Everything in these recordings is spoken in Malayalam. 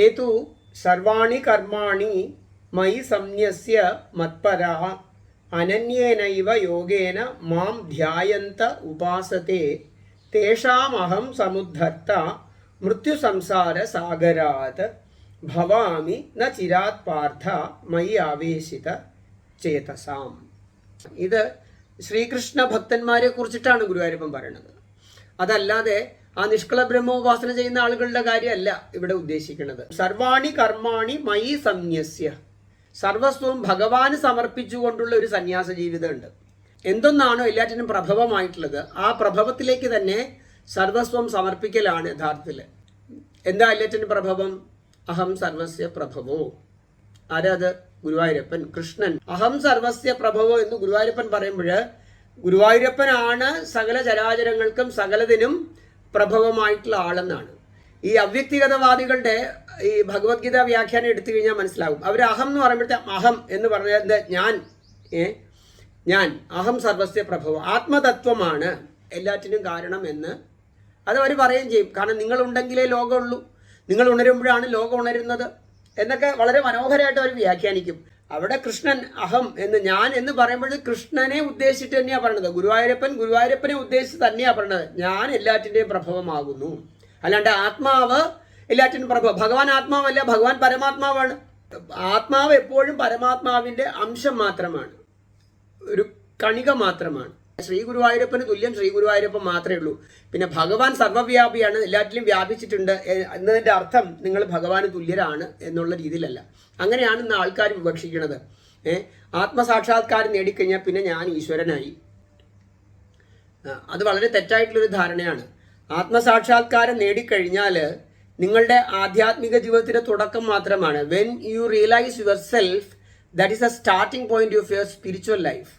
ഏതു സർവാണി കർമാണി മയി സംന്യസ്യ മത്പരാ അനന്യേനൈവ യോഗേന മാം ധ്യായന്ത ഉപാസത്തെ തേഷാമഹം സമുദ്ധർത്ത മൃത്യുസംസാര സാഗരാത് ഭവാമി ന ചിരാത് പാർത്ഥ മയി ആവേശിത ചേതസാം. ഇത് ശ്രീകൃഷ്ണ ഭക്തന്മാരെ കുറിച്ചിട്ടാണ് ഗുരുവായൂരപ്പൻ പറയുന്നത്. അതല്ലാതെ ആ നിഷ്കള ബ്രഹ്മോപാസന ചെയ്യുന്ന ആളുകളുടെ കാര്യമല്ല ഇവിടെ ഉദ്ദേശിക്കുന്നത്. സർവാണി കർമാണി മൈ സംന്യസ്യ. സർവസ്വവും ഭഗവാന് സമർപ്പിച്ചുകൊണ്ടുള്ള ഒരു സന്യാസ ജീവിതമുണ്ട്. എന്തൊന്നാണോ എല്ലാറ്റിനും പ്രഭവമായിട്ടുള്ളത് ആ പ്രഭവത്തിലേക്ക് തന്നെ സർവസ്വം സമർപ്പിക്കലാണ് യഥാർത്ഥത്തിൽ എന്താ എല്ലാറ്റിനും പ്രഭവം? അഹം സർവസ്യ പ്രഭവോ. ആരാത് ഗുരുവായൂരപ്പൻ കൃഷ്ണൻ. അഹം സർവസ്യ പ്രഭവോ എന്ന് ഗുരുവായൂരപ്പൻ പറയുമ്പോൾ ഗുരുവായൂരപ്പനാണ് സകല ചരാചരങ്ങൾക്കും സകലതിനും പ്രഭവമായിട്ടുള്ള ആളെന്നാണ്. ഈ അവ്യക്തിഗതവാദികളുടെ ഈ ഭഗവത്ഗീത വ്യാഖ്യാനം എടുത്തു കഴിഞ്ഞാൽ മനസ്സിലാകും അവർ അഹം എന്ന് പറയുമ്പോഴത്തെ അഹം എന്ന് പറഞ്ഞത് ഞാൻ ഏ? ഞാൻ അഹം സർവസ്യ പ്രഭവം. ആത്മതത്വമാണ് എല്ലാറ്റിനും കാരണം എന്ന് അത് അവർ പറയുകയും ചെയ്യും. കാരണം നിങ്ങൾ ഉണ്ടെങ്കിലേ ലോകമുള്ളൂ. നിങ്ങൾ ഉണരുമ്പോഴാണ് ലോകം ഉണരുന്നത് എന്നൊക്കെ വളരെ മനോഹരമായിട്ട് അവർ വ്യാഖ്യാനിക്കും. അവിടെ കൃഷ്ണൻ അഹം എന്ന് ഞാൻ എന്ന് പറയുമ്പോൾ കൃഷ്ണനെ ഉദ്ദേശിച്ചിട്ട് തന്നെയാണ് പറയുന്നത് ഗുരുവായൂരപ്പൻ ഗുരുവായൂരപ്പനെ ഉദ്ദേശിച്ച് തന്നെയാണ് പറയുന്നത് ഞാൻ എല്ലാറ്റിന്റെയും പ്രഭവമാകുന്നു. അല്ലാണ്ട് ആത്മാവ് എല്ലാറ്റിനും പ്രഭവം. ഭഗവാൻ ആത്മാവല്ല ഭഗവാൻ പരമാത്മാവാണ്. ആത്മാവ് എപ്പോഴും പരമാത്മാവിന്റെ അംശം മാത്രമാണ്. ഒരു കണിക മാത്രമാണ്. ശ്രീ ഗുരുവായൂരപ്പന് തുല്യം ശ്രീ ഗുരുവായൂരപ്പൻ മാത്രമേ ഉള്ളൂ. പിന്നെ ഭഗവാൻ സർവവ്യാപിയാണ് എല്ലാറ്റിലും വ്യാപിച്ചിട്ടുണ്ട്. എന്നതിന്റെ അർത്ഥം നിങ്ങൾ ഭഗവാന് തുല്യരാണ് എന്നുള്ള രീതിയിലല്ല. അങ്ങനെയാണ് ഇന്ന് ആൾക്കാർ വിവക്ഷിക്കുന്നത് ഏഹ് ആത്മസാക്ഷാത്കാരം നേടിക്കഴിഞ്ഞാൽ പിന്നെ ഞാൻ ഈശ്വരനായി. അത് വളരെ തെറ്റായിട്ടുള്ളൊരു ധാരണയാണ്. ആത്മസാക്ഷാത്കാരം നേടിക്കഴിഞ്ഞാൽ നിങ്ങളുടെ ആധ്യാത്മിക ജീവിതത്തിന്റെ തുടക്കം മാത്രമാണ്. When you realise yourself that is a starting point of your spiritual life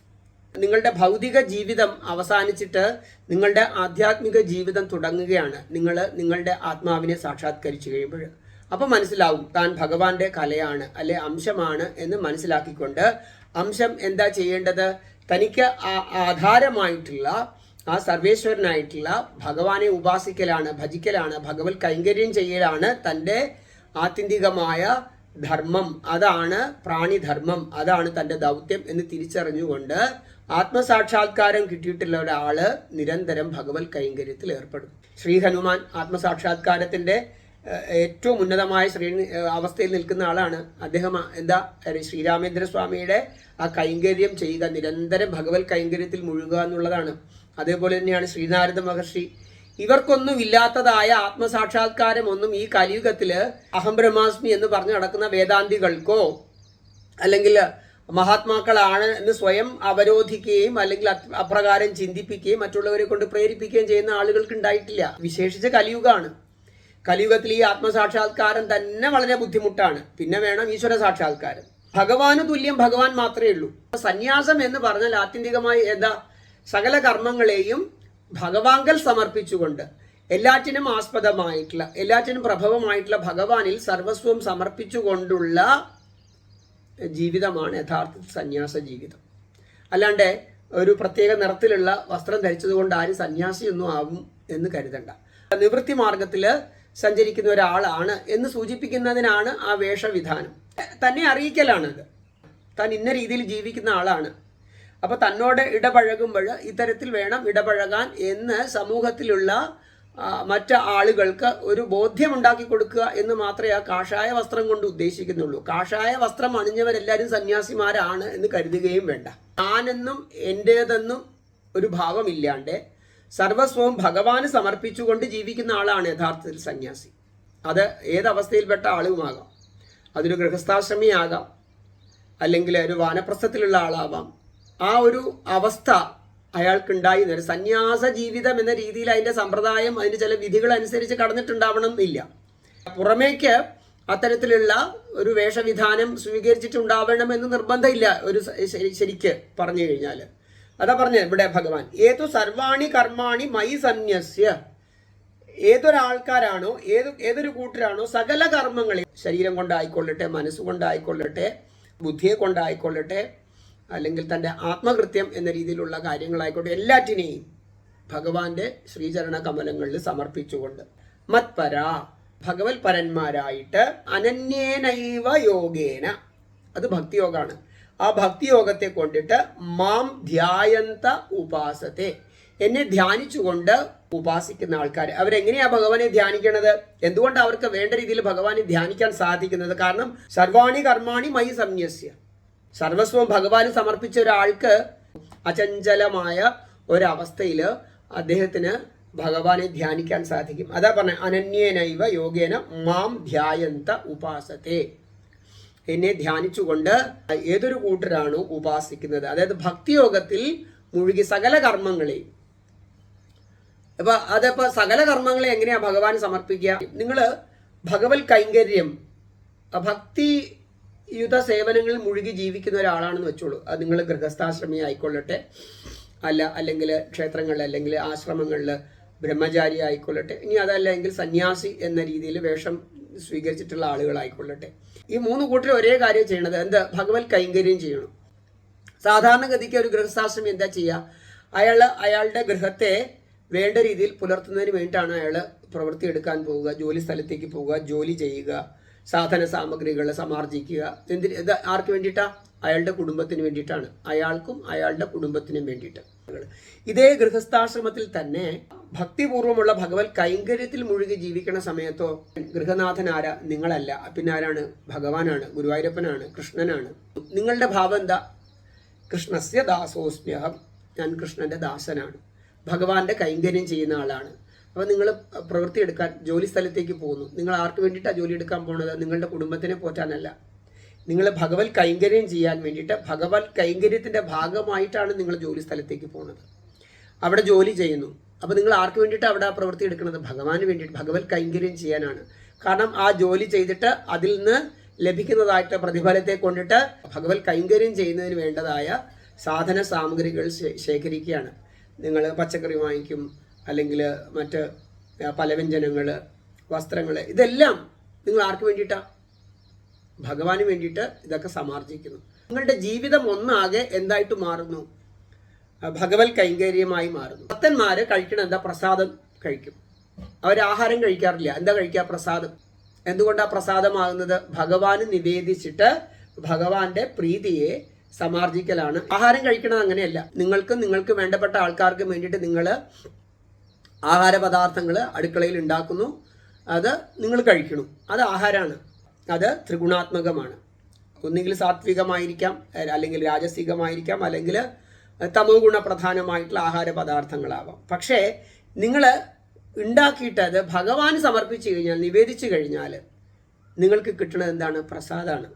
നിങ്ങളുടെ ഭൗതിക ജീവിതം അവസാനിച്ചിട്ട് നിങ്ങളുടെ ആധ്യാത്മിക ജീവിതം തുടങ്ങുകയാണ്. നിങ്ങൾ നിങ്ങളുടെ ആത്മാവിനെ സാക്ഷാത്കരിച്ചു കഴിയുമ്പോൾ. അപ്പോൾ മനസ്സിലാവും താൻ ഭഗവാന്റെ കലയാണ് അല്ലെ അംശമാണ് എന്ന് മനസ്സിലാക്കിക്കൊണ്ട് അംശം എന്താ ചെയ്യേണ്ടത്? തനിക്ക് ആധാരമായിട്ടുള്ള ആ സർവേശ്വരനായിട്ടുള്ള ഭഗവാനെ ഉപാസിക്കലാണ് ഭജിക്കലാണ് ഭഗവത് കൈങ്കര്യം ചെയ്യലാണ് തന്റെ ആത്യന്തികമായ ധർമ്മം. അതാണ് പ്രാണിധർമ്മം. അതാണ് തന്റെ ദൗത്യം എന്ന് തിരിച്ചറിഞ്ഞുകൊണ്ട് ആത്മസാക്ഷാത്കാരം കിട്ടിയിട്ടുള്ള ഒരാൾ നിരന്തരം ഭഗവത് കൈങ്കര്യത്തിൽ ഏർപ്പെടും. ശ്രീ ഹനുമാൻ ആത്മസാക്ഷാത്കാരത്തിന്റെ ഏറ്റവും ഉന്നതമായ ശ്രീ അവസ്ഥയിൽ നിൽക്കുന്ന ആളാണ് അദ്ദേഹം. എന്താ ശ്രീരാമേന്ദ്ര സ്വാമിയുടെ ആ കൈങ്കര്യം ചെയ്യുക നിരന്തരം ഭഗവത് കൈങ്കര്യത്തിൽ മുഴുകുക എന്നുള്ളതാണ്. അതേപോലെ തന്നെയാണ് ശ്രീനാരദ മഹർഷി. ഇവർക്കൊന്നും ഇല്ലാത്തതായ ആത്മസാക്ഷാത്കാരം ഒന്നും ഈ കലിയുഗത്തിൽ അഹം ബ്രഹ്മാസ്മി എന്ന് പറഞ്ഞു നടക്കുന്ന വേദാന്തികൾക്കോ അല്ലെങ്കിൽ മഹാത്മാക്കളാണ് എന്ന് സ്വയം അവരോധിക്കുകയും അല്ലെങ്കിൽ അപ്രകാരം ചിന്തിപ്പിക്കുകയും മറ്റുള്ളവരെ കൊണ്ട് പ്രേരിപ്പിക്കുകയും ചെയ്യുന്ന ആളുകൾക്ക് ഉണ്ടായിട്ടില്ല. വിശേഷിച്ച് കലിയുഗമാണ് കലിയുഗത്തിൽ ഈ ആത്മസാക്ഷാത്കാരം തന്നെ വളരെ ബുദ്ധിമുട്ടാണ്. പിന്നെ വേണം ഈശ്വര സാക്ഷാത്കാരം. ഭഗവാന് തുല്യം ഭഗവാൻ മാത്രമേ ഉള്ളൂ. സന്യാസം എന്ന് പറഞ്ഞാൽ ആത്യന്തികമായി എന്താ സകല കർമ്മങ്ങളെയും ഭഗവാങ്കൽ സമർപ്പിച്ചുകൊണ്ട് എല്ലാറ്റിനും ആസ്പദമായിട്ടുള്ള എല്ലാറ്റിനും പ്രഭവമായിട്ടുള്ള ഭഗവാനിൽ സർവസ്വം സമർപ്പിച്ചുകൊണ്ടുള്ള ജീവിതമാണ് യഥാർത്ഥത്തിൽ സന്യാസ ജീവിതം. അല്ലാണ്ട് ഒരു പ്രത്യേക നിറത്തിലുള്ള വസ്ത്രം ധരിച്ചതുകൊണ്ട് ആരും സന്യാസിയൊന്നും ആവും എന്ന് കരുതണ്ട. നിവൃത്തി മാർഗത്തിൽ സഞ്ചരിക്കുന്ന ഒരാളാണ് എന്ന് സൂചിപ്പിക്കുന്നതിനാണ് ആ വേഷവിധാനം. തന്നെ അറിയിക്കലാണത് താൻ ഇന്ന രീതിയിൽ ജീവിക്കുന്ന ആളാണ്. അപ്പോൾ തന്നോട് ഇടപഴകുമ്പോൾ ഇത്തരത്തിൽ വേണം ഇടപഴകാൻ എന്ന് സമൂഹത്തിലുള്ള മറ്റ് ആളുകൾക്ക് ഒരു ബോധ്യമുണ്ടാക്കി കൊടുക്കുക എന്ന് മാത്രമേ ആ കാഷായ വസ്ത്രം കൊണ്ട് ഉദ്ദേശിക്കുന്നുള്ളൂ. കാഷായ വസ്ത്രം അണിഞ്ഞവരെല്ലാവരും സന്യാസിമാരാണ് എന്ന് കരുതുകയും വേണ്ട. ഞാനെന്നും എന്റേതെന്നും ഒരു ഭാവമില്ലാണ്ട് സർവസ്വവും ഭഗവാന് സമർപ്പിച്ചുകൊണ്ട് ജീവിക്കുന്ന ആളാണ് യഥാർത്ഥത്തിൽ സന്യാസി. അത് ഏതവസ്ഥയിൽപ്പെട്ട ആളുമാകാം. അതൊരു ഗൃഹസ്ഥാശ്രമിയാകാം. അല്ലെങ്കിൽ ഒരു വാനപ്രസ്ഥത്തിലുള്ള ആളാവാം. ആ ഒരു അവസ്ഥ അയാൾക്കുണ്ടായി ഒരു സന്യാസ ജീവിതം എന്ന രീതിയിൽ അതിന്റെ സമ്പ്രദായം അതിന് ചില വിധികൾ അനുസരിച്ച് കടന്നിട്ടുണ്ടാവണം എന്നില്ല പുറമേക്ക് അത്തരത്തിലുള്ള ഒരു വേഷവിധാനം സ്വീകരിച്ചിട്ടുണ്ടാവണം എന്ന് നിർബന്ധമില്ല ഒരു ശരിക്ക് പറഞ്ഞു കഴിഞ്ഞാൽ അതാ പറഞ്ഞത് ഇവിടെ ഭഗവാൻ. ഏതു സർവാണി കർമാണി മൈ സന്യസ്യ. ഏതൊരാൾക്കാരാണോ ഏത് ഏതൊരു കൂട്ടരാണോ സകല കർമ്മങ്ങളെ ശരീരം കൊണ്ടായിക്കൊള്ളട്ടെ മനസ്സുകൊണ്ടായിക്കൊള്ളട്ടെ ബുദ്ധിയെ കൊണ്ടായിക്കൊള്ളട്ടെ അല്ലെങ്കിൽ തന്റെ ആത്മകൃത്യം എന്ന രീതിയിലുള്ള കാര്യങ്ങളായിക്കോട്ടെ എല്ലാറ്റിനെയും ഭഗവാന്റെ ശ്രീചരണ കമലങ്ങളിൽ സമർപ്പിച്ചുകൊണ്ട്. മത്പര ഭഗവത് പരന്മാരായിട്ട് അനന്യേനൈവ യോഗേന. അത് ഭക്തിയോഗമാണ് ആ ഭക്തിയോഗത്തെ കൊണ്ടിട്ട് മാം ധ്യായന്ത ഉപാസത്തെ. എന്നെ ധ്യാനിച്ചുകൊണ്ട് ഉപാസിക്കുന്ന ആൾക്കാർ അവരെങ്ങനെയാ ഭഗവാനെ ധ്യാനിക്കണത്? എന്തുകൊണ്ട് അവർക്ക് വേണ്ട രീതിയിൽ ഭഗവാനെ ധ്യാനിക്കാൻ സാധിക്കുന്നത്? കാരണം സർവാണി കർമാണി മൈ സംന്യസ്യ. സർവസ്വം ഭഗവാന് സമർപ്പിച്ച ഒരാൾക്ക് അചഞ്ചലമായ ഒരവസ്ഥയിൽ അദ്ദേഹത്തിന് ഭഗവാനെ ധ്യാനിക്കാൻ സാധിക്കും. അതാ പറഞ്ഞ അനന്യേനൈവ യോഗേന മാം ധ്യായന്ത ഉപാസത്തെ. എന്നെ ധ്യാനിച്ചുകൊണ്ട് ഏതൊരു കൂട്ടരാണ് ഉപാസിക്കുന്നത്? അതായത് ഭക്തിയോഗത്തിൽ മുഴുകി സകല കർമ്മങ്ങളെയും അപ്പൊ അതപ്പോ സകല കർമ്മങ്ങളെ എങ്ങനെയാ ഭഗവാൻ സമർപ്പിക്കുക? നിങ്ങൾ ഭഗവത് കൈങ്കര്യം ആ ഭക്തിയുത സേവനങ്ങളിൽ മുഴുകി ജീവിക്കുന്ന ഒരാളാണെന്ന് വെച്ചോളൂ. അത് നിങ്ങൾ ഗൃഹസ്ഥാശ്രമി ആയിക്കൊള്ളട്ടെ. അല്ല അല്ലെങ്കിൽ ക്ഷേത്രങ്ങളിൽ അല്ലെങ്കിൽ ആശ്രമങ്ങളിൽ ബ്രഹ്മചാരി ആയിക്കൊള്ളട്ടെ. ഇനി അതല്ലെങ്കിൽ സന്യാസി എന്ന രീതിയിൽ വേഷം സ്വീകരിച്ചിട്ടുള്ള ആളുകളായിക്കൊള്ളട്ടെ. ഈ മൂന്ന് കൂട്ടരും ഒരേ കാര്യം ചെയ്യണത് എന്താ? ഭഗവത് കൈങ്കര്യം ചെയ്യണം. സാധാരണഗതിക്ക് ഒരു ഗൃഹസ്ഥാശ്രമി എന്താ ചെയ്യുക അയാൾ അയാളുടെ ഗൃഹത്തെ വേണ്ട രീതിയിൽ പുലർത്തുന്നതിന് വേണ്ടിയിട്ടാണ് അയാൾ പ്രവൃത്തി എടുക്കാൻ പോവുക ജോലി സ്ഥലത്തേക്ക് പോവുക ജോലി ചെയ്യുക. സാധന സാമഗ്രികൾ സമാർജിക്കുക. എന്തിന്? ആർക്ക് വേണ്ടിയിട്ടാ? അയാളുടെ കുടുംബത്തിന് വേണ്ടിയിട്ടാണ്. അയാൾക്കും അയാളുടെ കുടുംബത്തിനും വേണ്ടിയിട്ട്. ഇതേ ഗൃഹസ്ഥാശ്രമത്തിൽ തന്നെ ഭക്തിപൂർവമുള്ള ഭഗവത് കൈങ്കര്യത്തിൽ മുഴുകി ജീവിക്കണ സമയത്തോ ഗൃഹനാഥൻ ആരാ? നിങ്ങളല്ല. പിന്നെ ആരാണ്? ഭഗവാനാണ് ഗുരുവായൂരപ്പനാണ് കൃഷ്ണനാണ്. നിങ്ങളുടെ ഭാവം എന്താ? കൃഷ്ണസ്യ ദാസോസ്മ്യഹം. ഞാൻ കൃഷ്ണന്റെ ദാസനാണ്. ഭഗവാന്റെ കൈങ്കര്യം ചെയ്യുന്ന ആളാണ്. അപ്പോൾ നിങ്ങൾ പ്രവൃത്തി എടുക്കാൻ ജോലി സ്ഥലത്തേക്ക് പോകുന്നു. നിങ്ങൾ ആർക്ക് വേണ്ടിയിട്ടാണ് ജോലി എടുക്കാൻ പോകുന്നത് നിങ്ങളുടെ കുടുംബത്തിനെ പോറ്റാനല്ല. നിങ്ങൾ ഭഗവത് കൈങ്കര്യം ചെയ്യാൻ വേണ്ടിയിട്ട് ഭഗവത് കൈങ്കര്യത്തിന്റെ ഭാഗമായിട്ടാണ് നിങ്ങൾ ജോലി സ്ഥലത്തേക്ക് പോകുന്നത് അവിടെ ജോലി ചെയ്യുന്നു. അപ്പോൾ നിങ്ങൾ ആർക്ക് വേണ്ടിയിട്ട് അവിടെ ആ പ്രവൃത്തി എടുക്കുന്നത്? ഭഗവാന് വേണ്ടിയിട്ട് ഭഗവത് കൈങ്കര്യം ചെയ്യാനാണ്. കാരണം ആ ജോലി ചെയ്തിട്ട് അതിൽ നിന്ന് ലഭിക്കുന്നതായിട്ട് പ്രതിഫലത്തെ കൊണ്ടിട്ട് ഭഗവത് കൈങ്കര്യം ചെയ്യുന്നതിന് വേണ്ടതായ സാധന സാമഗ്രികൾ ശേഖരിക്കുകയാണ്. നിങ്ങൾ പച്ചക്കറി വാങ്ങിക്കും അല്ലെങ്കിൽ മറ്റ് പലവ്യഞ്ജനങ്ങൾ വസ്ത്രങ്ങൾ ഇതെല്ലാം നിങ്ങൾ ആർക്ക് വേണ്ടിയിട്ടാണ് ഭഗവാന് വേണ്ടിയിട്ട് ഇതൊക്കെ സമാർജിക്കുന്നു. നിങ്ങളുടെ ജീവിതം ഒന്നാകെ എന്തായിട്ട് മാറുന്നു? ഭഗവത് കൈങ്കര്യമായി മാറുന്നു. ഭക്തന്മാര് കഴിക്കണ എന്താ? പ്രസാദം കഴിക്കും. അവർ ആഹാരം കഴിക്കാറില്ല. എന്താ കഴിക്കുക? പ്രസാദം. എന്തുകൊണ്ടാണ് പ്രസാദമാകുന്നത്? ഭഗവാന് നിവേദിച്ചിട്ട് ഭഗവാന്റെ പ്രീതിയെ സമാർജിക്കലാണ്. ആഹാരം കഴിക്കണത് അങ്ങനെയല്ല. നിങ്ങൾക്കും നിങ്ങൾക്ക് വേണ്ടപ്പെട്ട ആൾക്കാർക്ക് വേണ്ടിയിട്ട് നിങ്ങൾ ആഹാര പദാർത്ഥങ്ങൾ അടുക്കളയിൽ ഉണ്ടാക്കുന്നു. അത് നിങ്ങൾ കഴിക്കണം. അത് ആഹാരമാണ് അത് ത്രിഗുണാത്മകമാണ്. ഒന്നുകിൽ സാത്വികമായിരിക്കാം അല്ലെങ്കിൽ രാജസികമായിരിക്കാം അല്ലെങ്കിൽ തമോ ഗുണപ്രധാനമായിട്ടുള്ള ആഹാര പദാർത്ഥങ്ങളാവാം പക്ഷേ നിങ്ങൾ ഉണ്ടാക്കിയിട്ട് അത് ഭഗവാന് സമർപ്പിച്ചു കഴിഞ്ഞാൽ നിവേദിച്ചു കഴിഞ്ഞാൽ നിങ്ങൾക്ക് കിട്ടുന്നത് എന്താണ്? പ്രസാദമാണ്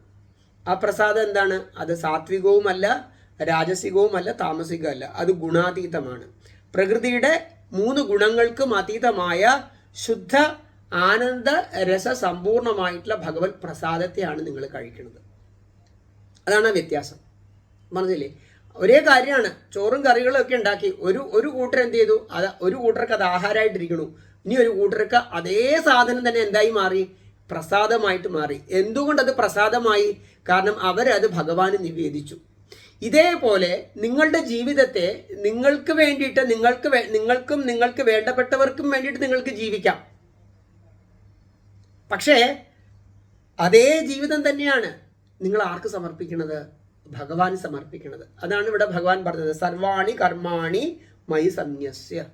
ആ പ്രസാദം എന്താണ്? അത് സാത്വികവുമല്ല രാജസികവുമല്ല താമസികവുമല്ല. അത് ഗുണാതീതമാണ്. പ്രകൃതിയുടെ മൂന്ന് ഗുണങ്ങൾക്കും അതീതമായ ശുദ്ധ ആനന്ദ രസ സമ്പൂർണമായിട്ടുള്ള ഭഗവത് പ്രസാദത്തെയാണ് നിങ്ങൾ കഴിക്കുന്നത്. അതാണ് വ്യത്യാസം. പറഞ്ഞില്ലേ? ഒരേ കാര്യമാണ്. ചോറും കറികളും ഒക്കെ ഉണ്ടാക്കി ഒരു ഒരു കൂട്ടർ എന്ത് ചെയ്തു? അത് ഒരു കൂട്ടർക്ക് അത് ആഹാരമായിട്ടിരിക്കണു ഇനി ഒരു കൂട്ടർക്ക് അതേ സാധനം തന്നെ എന്തായി മാറി? പ്രസാദമായിട്ട് മാറി. എന്തുകൊണ്ട് അത് പ്രസാദമായി? കാരണം അവരത് ഭഗവാന് നിവേദിച്ചു. ഇതേപോലെ നിങ്ങളുടെ ജീവിതത്തെ നിങ്ങൾക്ക് വേണ്ടിയിട്ട് നിങ്ങൾക്ക് നിങ്ങൾക്കും നിങ്ങൾക്ക് വേണ്ടപ്പെട്ടവർക്കും വേണ്ടിയിട്ട് നിങ്ങൾക്ക് ജീവിക്കാം. പക്ഷേ അതേ ജീവിതം തന്നെയാണ് നിങ്ങൾ ആർക്ക് സമർപ്പിക്കുന്നത്? ഭഗവാൻ സമർപ്പിക്കുന്നത്. അതാണ് ഇവിടെ ഭഗവാൻ പറഞ്ഞത്. സർവാണി കർമാണി മൈ സംന്യസ്യ.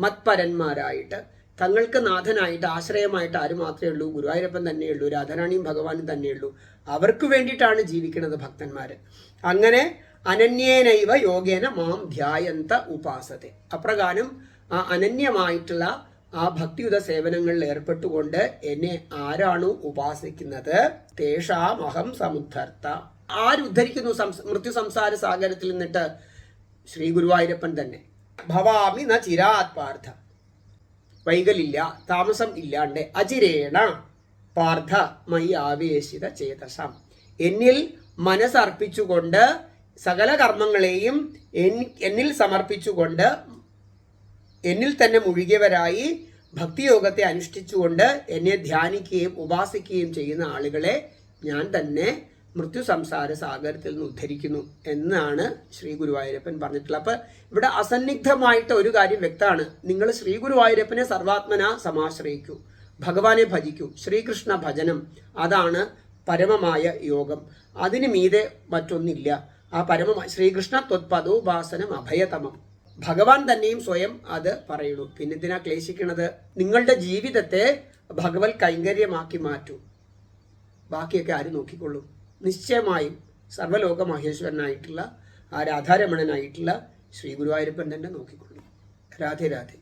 മത്പരന്മാരായിട്ട്. തങ്ങൾക്ക് നാഥനായിട്ട് ആശ്രയമായിട്ട് ആര് മാത്രമേ ഉള്ളൂ? ഗുരുവായൂരപ്പൻ തന്നെയുള്ളൂ രാധാരാണിയും ഭഗവാനും തന്നെയുള്ളൂ. അവർക്ക് വേണ്ടിയിട്ടാണ് ജീവിക്കുന്നത് ഭക്തന്മാർ അങ്ങനെ അനന്യേനൈവ യോഗേന മാം ധ്യായന്ത ഉപാസത്തെ. അപ്രകാരം ആ അനന്യമായിട്ടുള്ള ആ ഭക്തിയുത സേവനങ്ങളിൽ ഏർപ്പെട്ടുകൊണ്ട് എന്നെ ആരാണോ ഉപാസിക്കുന്നത്? തേഷാമഹം സമുദ്ധർത്ത. ആരുദ്ധരിക്കുന്നു മൃത്യു സംസാര സാഗരത്തിൽ നിന്നിട്ട് ശ്രീ ഗുരുവായൂരപ്പൻ തന്നെ. ഭവാമി ന ചിരാത് പാർത്ഥ. വൈകലില്ല താമസം ഇല്ലാണ്ട് അചിരേണ പാർത്ഥ മൈ ആവേശിത ചേതസം. എന്നിൽ മനസ്സർപ്പിച്ചുകൊണ്ട് സകല കർമ്മങ്ങളെയും എന്നിൽ സമർപ്പിച്ചുകൊണ്ട് എന്നിൽ തന്നെ മുഴുകിയവരായി ഭക്തിയോഗത്തെ അനുഷ്ഠിച്ചുകൊണ്ട് എന്നെ ധ്യാനിക്കുകയും ഉപാസിക്കുകയും ചെയ്യുന്ന ആളുകളെ ഞാൻ തന്നെ മൃത്യു സംസാര സാഗരത്തിൽ നിന്ന് ഉദ്ധരിക്കുന്നു എന്നാണ് ശ്രീ ഗുരുവായൂരപ്പൻ പറഞ്ഞിട്ടുള്ളത്. അപ്പൊ ഇവിടെ അസന്നിഗ്ധമായിട്ട് ഒരു കാര്യം വ്യക്തമാണ്. നിങ്ങൾ ശ്രീ ഗുരുവായൂരപ്പനെ സർവാത്മന സമാശ്രയിക്കൂ. ഭഗവാനെ ഭജിക്കൂ. ശ്രീകൃഷ്ണ ഭജനം. അതാണ് പരമമായ യോഗം. അതിന് മീതെ മറ്റൊന്നില്ല. ആ പരമ ശ്രീകൃഷ്ണ ത്വത്പദോപാസനം അഭയതമം. ഭഗവാൻ തന്നെയും സ്വയം അത് പറയുന്നു. പിന്നെ ഇതിനാ ക്ലേശിക്കണത്? നിങ്ങളുടെ ജീവിതത്തെ ഭഗവത് കൈങ്കര്യമാക്കി മാറ്റൂ. ബാക്കിയൊക്കെ ആര് നോക്കിക്കൊള്ളും? നിശ്ചയമായും സർവലോക മഹേശ്വരനായിട്ടുള്ള ആ രാധാരമണനായിട്ടുള്ള ശ്രീ ഗുരുവായൂരപ്പൻ തന്നെ നോക്കിക്കൊള്ളും. രാധേ രാധേ.